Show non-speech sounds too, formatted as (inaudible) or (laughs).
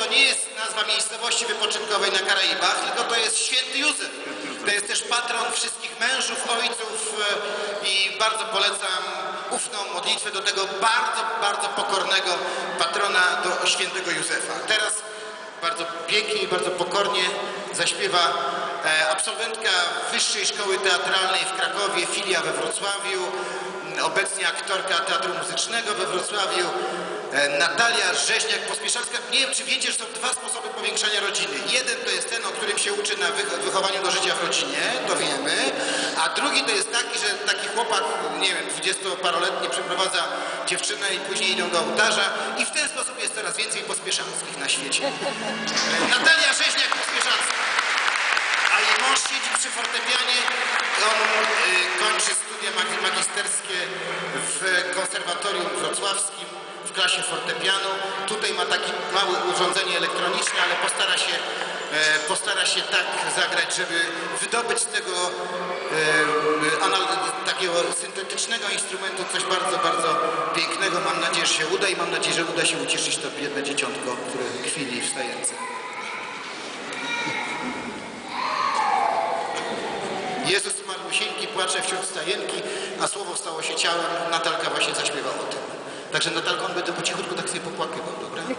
to nie jest nazwa miejscowości wypoczynkowej na Karaibach, tylko to jest święty Józef. To jest też patron wszystkich mężów, ojców e, i bardzo polecam ufną modlitwę do tego bardzo, bardzo pokornego patrona, do świętego Józefa. Teraz bardzo pięknie i bardzo pokornie zaśpiewa e, absolwentka Wyższej Szkoły Teatralnej w Krakowie, filia we Wrocławiu, obecnie aktorka Teatru Muzycznego we Wrocławiu, Natalia Rzeźniak-Pospieszalska. Nie wiem, czy wiecie, że są dwa sposoby powiększania rodziny. Jeden to jest ten, o którym się uczy na wych- wychowaniu do życia w rodzinie, to wiemy, a drugi to jest taki, że taki chłopak, nie wiem, dwudziestoparoletni przeprowadza dziewczynę i później idą do ołtarza i w ten sposób jest coraz więcej pospieszalskich na świecie. E, Natalia Rzeźniak-Pospieszalska. A jej mąż siedzi przy fortepianie. On y, kończy studia mag- magisterskie w konserwatorium wrocławskim w klasie fortepianu. Tutaj ma takie małe urządzenie elektroniczne, ale postara się, e, postara się tak zagrać, żeby wydobyć z tego e, takiego syntetycznego instrumentu coś bardzo, bardzo pięknego. Mam nadzieję, że się uda i mam nadzieję, że uda się ucieszyć to biedne dzieciątko, które chwili wstające. Jezus Marmusieńki płacze wśród stajenki, a słowo stało się ciałem. Natalka właśnie zaśpiewa. Także Natalką będę po cichutku tak sobie popłakiwał, dobra? (laughs)